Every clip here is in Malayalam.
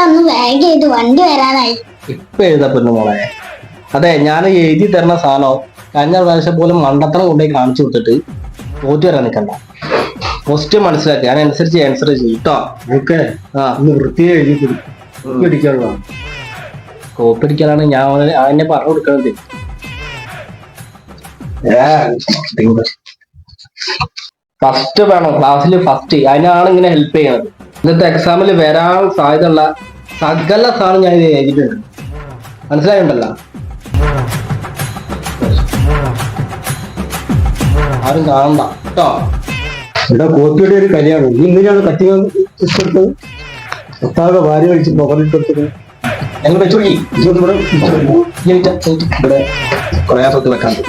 ഒന്ന് വേഗം ചെയ്ത് വണ്ടി വരാനായി. ഇപ്പൊ എഴുതാ പൊന്നു മോളെ. അതെ ഞാൻ എഴുതി തരുന്ന സാധനം കഴിഞ്ഞ പ്രാവശ്യം പോലും മണ്ടത്തണം കൊണ്ടുപോയി കാണിച്ചു കൊടുത്തിട്ട് തോറ്റു വരാൻ നിൽക്കണ്ട. ഫസ്റ്റ് മനസ്സിലാക്കി. അതിനനുസരിച്ച് ആൻസർ ചെയ്യും. കേട്ടോ ഓക്കെ. ആ. ഒന്ന് വൃത്തിയെ എഴുതി പിടിക്കാനുള്ള കോപ്പി അടിക്കാനാണ് ഞാൻ അവനെ പറഞ്ഞു പറഞ്ഞു കൊടുക്കുന്നത് ഫസ്റ്റ് വേണം ക്ലാസ്സിൽ ഫസ്റ്റ് അതിനാണ് ഇങ്ങനെ ഹെൽപ്പ് ചെയ്യുന്നത് ഇന്നത്തെ എക്സാമിൽ വരാൻ സാധ്യതയുള്ള സകല സാധനം ഞാൻ ഇത് എഴുതിയിട്ടുണ്ട്. മനസ്സിലായിട്ടുണ്ടല്ലോ ആരും കാണണ്ട കേട്ടോ? ഇവിടെ കോപ്പിയുടെ ഒരു കല്യാണം. നീ ഇങ്ങനെയാണ് കത്തി ഇഷ്ടപ്പെട്ടത്? ഒട്ടാകെ വാരി കഴിച്ച് മുകളിലിട്ടത് ഞങ്ങൾ വെച്ചോളി ഇവിടെ ഇവിടെ കുറെ വെക്കാണ്ട്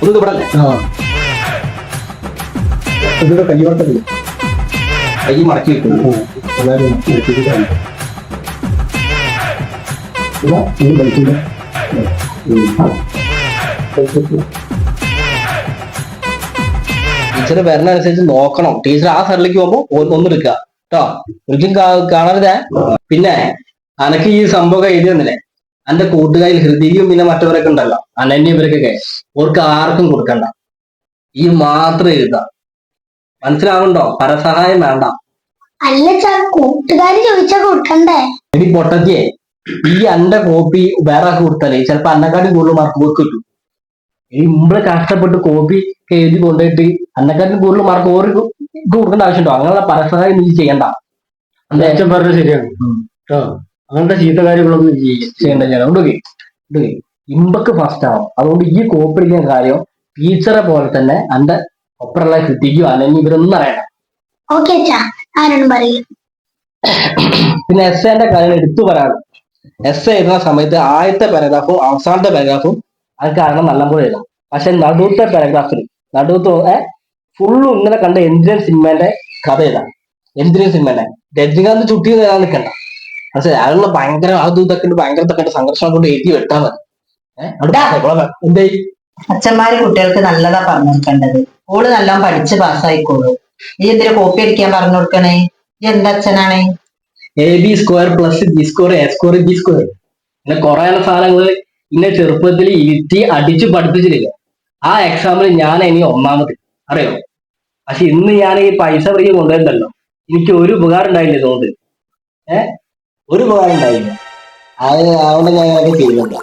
ഒന്നും ഇവിടെ ആ. ഇവിടെ കയ്യോട്ടമില്ല കൈ മടക്കി വെക്കുന്നു. എല്ലാവരും. ഇതാ. ടീച്ചർ വരുന്ന അനുസരിച്ച് നോക്കണം. ടീച്ചർ ആ സൈഡിലേക്ക് പോകുമ്പോ ഒന്ന് ഒന്ന് എടുക്കുക. കേട്ടോ ഒരിക്കലും കാ- കാണരുതേ. പിന്നെ അനക്ക് ഈ സംഭവം എഴുതി തന്നില്ലേ? എന്റെ കൂട്ടുകാരിൽ ഹൃദിയും പിന്നെ മറ്റവരൊക്കെ ഉണ്ടല്ലോ. അനന്യ ഇവർക്കൊക്കെ ഓർക്ക് ആർക്കും കൊടുക്കണ്ട. ഈ മാത്രം എഴുതാം മനസ്സിലാവുണ്ടോ പരസഹായം വേണ്ട. അല്ല ചാ കൂട്ടുകാര് ചോദിച്ചാ കൊടുക്കണ്ടേ എടി പൊട്ടത്തിയെ ഈ അന്റെ കോപ്പി വേറെ കൊടുത്താലേ ചിലപ്പോ അന്നക്കാട്ടി കൂടുതൽ മാർക്ക് ഓർക്ക് കിട്ടും. ഈ മുമ്പ് കഷ്ടപ്പെട്ട് കോപ്പി എഴുതി കൊണ്ടുപോയിട്ട് അന്നക്കാട്ടി കൂടുതൽ മാർക്ക് ഓർക്ക് കൊടുക്കേണ്ട ആവശ്യമുണ്ടോ? അങ്ങനെയുള്ള പരസഹായം നീ ചെയ്യണ്ട. അച്ഛൻ പറഞ്ഞത് ശരിയാണ്. കേട്ടോ അങ്ങനത്തെ ചീത്ത കാര്യങ്ങളൊന്നും ചെയ്യണ്ട ഞാൻ അതുകൊണ്ട് ഇമ്പക്ക് ഫസ്റ്റ് ആവും അതുകൊണ്ട് ഈ കോപ്പി കാര്യം ടീച്ചറെ പോലെ തന്നെ എന്റെ ഒപ്പറുള്ള കൃതിക്കോ അല്ലെങ്കിൽ ഇവരൊന്നും അറിയണം ഓക്കെ അച്ഛാ. ആരോടും പറയില്ല പിന്നെ എസ് എന്റെ കാര്യം എടുത്തു പറയാണ്. എസ് എഴുതുന്ന സമയത്ത് ആദ്യത്തെ പാരഗ്രാഫും അവസാനത്തെ പാരഗ്രാഫും അത് കാരണം നല്ലപോലെ എഴുതാം. പക്ഷെ നടുത്തെ പാരഗ്രാഫിൽ നടുവത്തെ ഏഹ് ഫുള്ളും ഇന്നലെ കണ്ട എന്തിനൻ സിനിമേന്റെ കഥ എഴുതാം. എന്തിനൻ സിനിമേന്റെ. രജനികാന്ത് ചുട്ടി എഴുതാൻ നിൽക്കണ്ട. പക്ഷെ അയാളുള്ള ഭയങ്കര അതും ഇതൊക്കെ ഭയങ്കര തൊക്കെ സംഘർഷം കൊണ്ട് എഴുതി വെട്ടാൻ മതി ഏഹ് അച്ഛന്മാര് കുട്ടികൾക്ക് നല്ലതാ പറഞ്ഞു കൊടുക്കേണ്ടത്. ഓൾ നല്ലോണം പഠിച്ച് പാസ്സായിക്കോളൂ നീ എന്തിനാ കോപ്പി അടിക്കാൻ പറഞ്ഞു കൊടുക്കണേ? നീ എന്താ അച്ഛനാണ്? A B square plus B square A square B square ഇങ്ങനെ കുറെ സാധനങ്ങൾ ഇന്നെ ചെറുപ്പത്തിൽ ഇരുത്തി അടിച്ചു പഠിപ്പിച്ചിട്ടില്ല. ആ എക്സാമിൽ ഞാൻ ഇനി ഒന്നാമത്. അറിയോ? പക്ഷെ ഇന്ന് ഞാൻ ഈ പൈസ വഴി കൊണ്ടുവരുന്നല്ലോ എനിക്ക് ഒരു ഉപകാരം ഉണ്ടായില്ല തോന്നുന്നത് ഏ? ഒരു ഉപകാരം ഉണ്ടായില്ല. അത് അതുകൊണ്ട് ഞാൻ ചെയ്യുന്നുണ്ട്